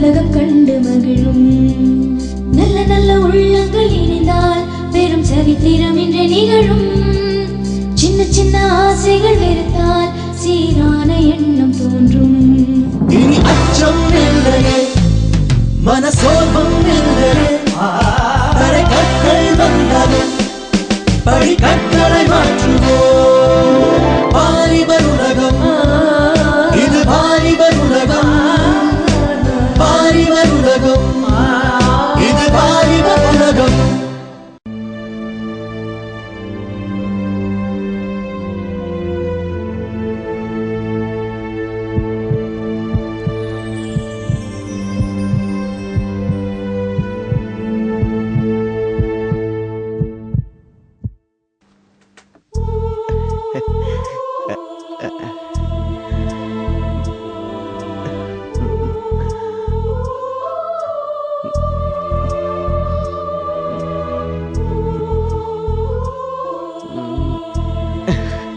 உலகம் கண்டு மகிழும். நல்ல நல்ல உள்ளங்கள் இணைந்தால் பெரும் சரித்திரம் இன்று நிகழும். சின்ன சின்ன ஆசைகள் வெறுத்தால் சீரான எண்ணம் தோன்றும். அச்சம் என்ற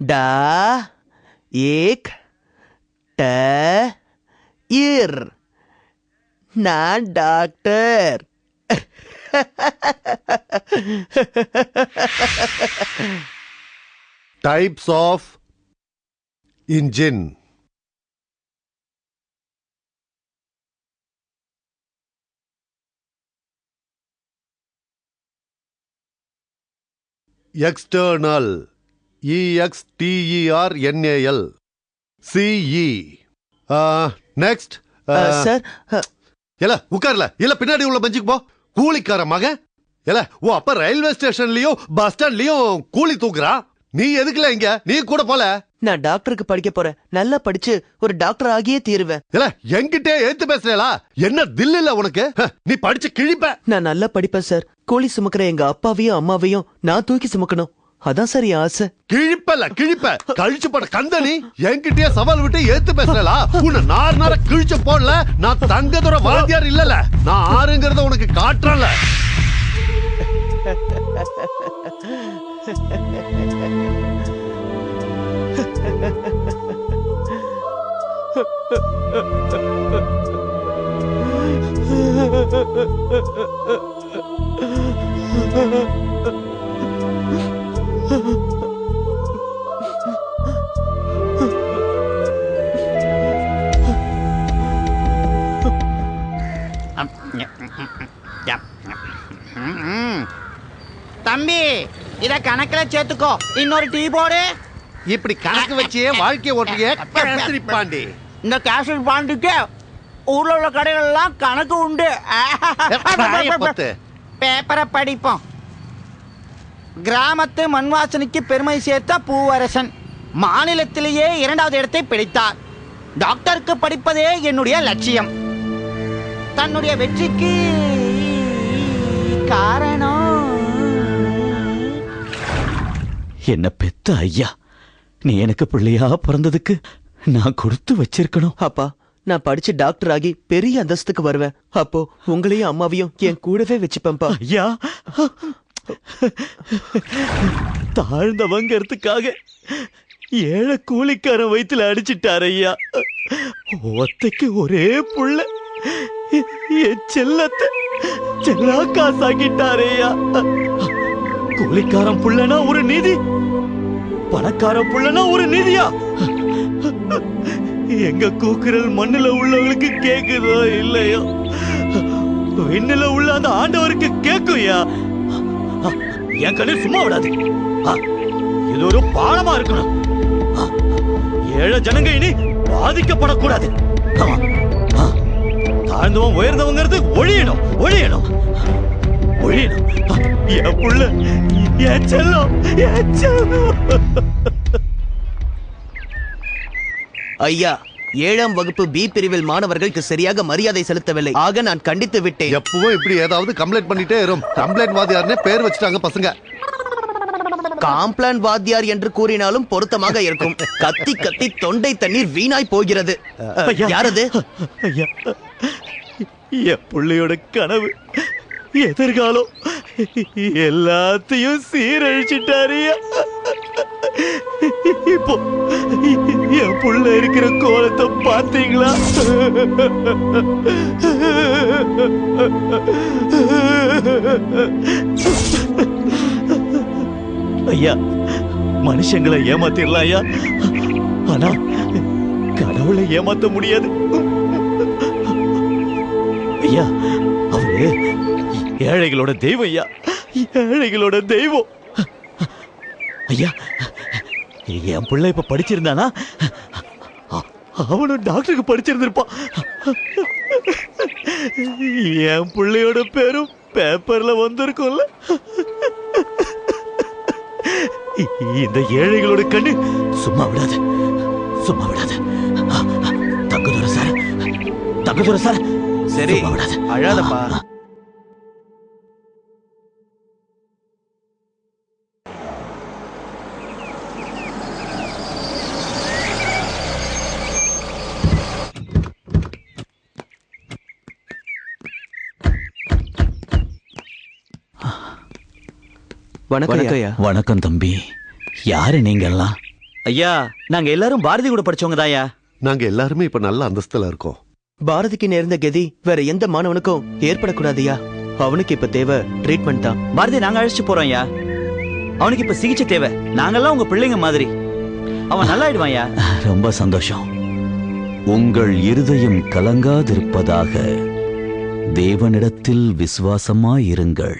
da ek te ir na doctor types of engine. External. E x t e r n a l. C e. Uh, next. Uh, sir இல்ல உட்கார்ல. இல்ல பின்னாடி உள்ள பெஞ்சுக்கு போ. கூலிக்கார மகன். இல்ல ஓ அப்ப ரயில்வே ஸ்டேஷன்லயும் பஸ் ஸ்டாண்ட்லயும் கூலி தூக்குறா நீ எதுக்குல இங்க? நீ கூட போல. நான் டாக்டருக்கு படிக்க போறேன். நல்லா படிச்சு ஒரு டாக்டர் ஆகியே தீருவேன். இல்ல என்கிட்டே ஏத்து பேசுறா என்ன தில் இல்ல உனக்கு நீ படிச்சு கிழிப்ப. நான் நல்லா படிப்பேன் சார். கோழி சுமக்கிற எங்க அப்பாவையும் அம்மாவையும் நான் தூக்கி சுமக்கணும். அதான் சார் ஆசை. கிழிப்பல கிழிப்ப. கழிச்சு போட கந்தனி என்கிட்டயே சவால் விட்டு ஏத்து பேசுறா உன்னை நார் நார கிழிச்சு போடல. நான் தங்கதோட வாத்தியார் இல்லல. நான் ஆறுங்கறத உனக்கு காட்டுறேன்ல. ம். தம்பி இத கணக்குல சேர்த்துக்கோ இன்னொரு டீ போடு இப்படி கணக்கு வச்சே வாழ்க்கை ஓட்டிய கத்திரி பாண்டி. இந்த கேஷ் பாண்டுக்கு ஊர்ல உள்ள கடைகள் எல்லாம் கணக்கு உண்டு. பேப்பரை படிப்போம். கிராமத்து மண்வாசனைக்கு பெருமை சேர்த்த பூவரசன் மாநிலத்திலேயே இரண்டாவது இடத்தை பிடித்தார். டாக்டருக்கு படிப்பதே என்னுடைய லட்சியம். தன்னுடைய வெற்றிக்கு காரணம். என்ன பெத்த ஐயா? நீ எனக்கு பிள்ளையா பிறந்ததுக்கு நான் கொடுத்து வச்சிருக்கணும். அப்பா நான் படிச்சு டாக்டர் ஆகி பெரிய அந்தஸ்துக்கு வருவேன். அப்போ உங்களையும் அம்மாவையும் என் கூடவே வச்சுப்பேன்ப்பா. ஐயா. தாழ்ந்தவங்கிறதுக்காக ஏழை கூலிக்காரன் வயித்துல அடிச்சிட்டார் ஐயா. ஒத்தைக்கு ஒரே புள்ள. என் செல்லத்தை செல்லா காசாக்கிட்டாரையா கூலிக்காரன் புள்ளனா ஒரு நிதி. பணக்கார புள்ளனா ஒரு நிதியா? எங்க கூக்குரல் மண்ணுல உள்ளவங்களுக்கு கேக்குதோ இல்லையோ? விண்ணுல உள்ள அந்த ஆண்டவருக்கு கேக்குயா என் கண்ணு சும்மா விடாது. ஆ, இது ஒரு பாலமா இருக்கணும். ஆ, ஏழை ஜனங்க இனி பாதிக்கப்படக்கூடாது. ஆமா. ஆ, தாழ்ந்தவன் உயர்ந்தவங்கிறது ஒழியணும் ஒழியணும். ஒழியணும். ஆ, என் புள்ள என் செல்லம் என் செல்லம். ஐயா ஏழாம் வகுப்பு பி பிரிவில் மாணவர்களுக்கு சரியாக மரியாதை செலுத்தவில்லை. ஆக நான் கண்டித்து விட்டேன். எப்பவும் இப்படி ஏதாவது கம்ப்ளைண்ட் பண்ணிட்டே இரும். கம்ப்ளைண்ட் வாதியார்னே பேர் வச்சுட்டாங்க பசங்க. காம்ப்ளான் வாத்தியார் என்று கூறினாலும் பொருத்தமாக இருக்கும். கத்தி கத்தி தொண்டை தண்ணீர் வீணாய் போகிறது. யாரது? ஐயா. என் பிள்ளையோட கனவு எதிர்காலம். எல்லாத்தையும் சீரழிச்சிட்டாரியா இப்போ என் புள்ள இருக்கிற கோலத்தை பார்த்தீங்களா? ஐயா மனுஷங்களை ஏமாத்திடலாம் ஐயா. ஆனா கடவுளை ஏமாத்த முடியாது. ஐயா அவரு ஏழைகளோட தெய்வம் ஐயா. ஏழைகளோட தெய்வம். ஐயா என் பிள்ளை இப்ப படிச்சிருந்தானா? அவனும் டாக்டருக்கு படிச்சிருந்திருப்பான் என் பிள்ளையோட பேரும் பேப்பர்ல வந்திருக்கும்ல. இந்த ஏழைகளோட கண்ணு சும்மா விடாது. சும்மா விடாது. தங்கதுர சார். தங்கதுர சார். சரி விடாது. அழாதப்பா. வணக்கம் ஐயா. வணக்கம் தம்பி. யாரு நீங்க எல்லாம் ஐயா நாங்க எல்லாரும் பாரதி கூட படிச்சவங்க தாயா நாங்க எல்லாருமே இப்ப நல்ல அந்தஸ்துல இருக்கோம். பாரதிக்கு நேர்ந்த கதி வேற எந்த மாணவனுக்கும் ஏற்படக்கூடாதுயா அவனுக்கு இப்ப தேவை ட்ரீட்மெண்ட் தான். பாரதி நாங்க அழைச்சிட்டு போறோம் ஐயா. அவனுக்கு இப்ப சிகிச்சை தேவை. நாங்கெல்லாம் உங்க பிள்ளைங்க மாதிரி. அவன் நல்லாயிடுவான்யா ரொம்ப சந்தோஷம். உங்கள் இருதயம் கலங்காதிருப்பதாக தேவனிடத்தில் விசுவாசமாயிருங்கள்.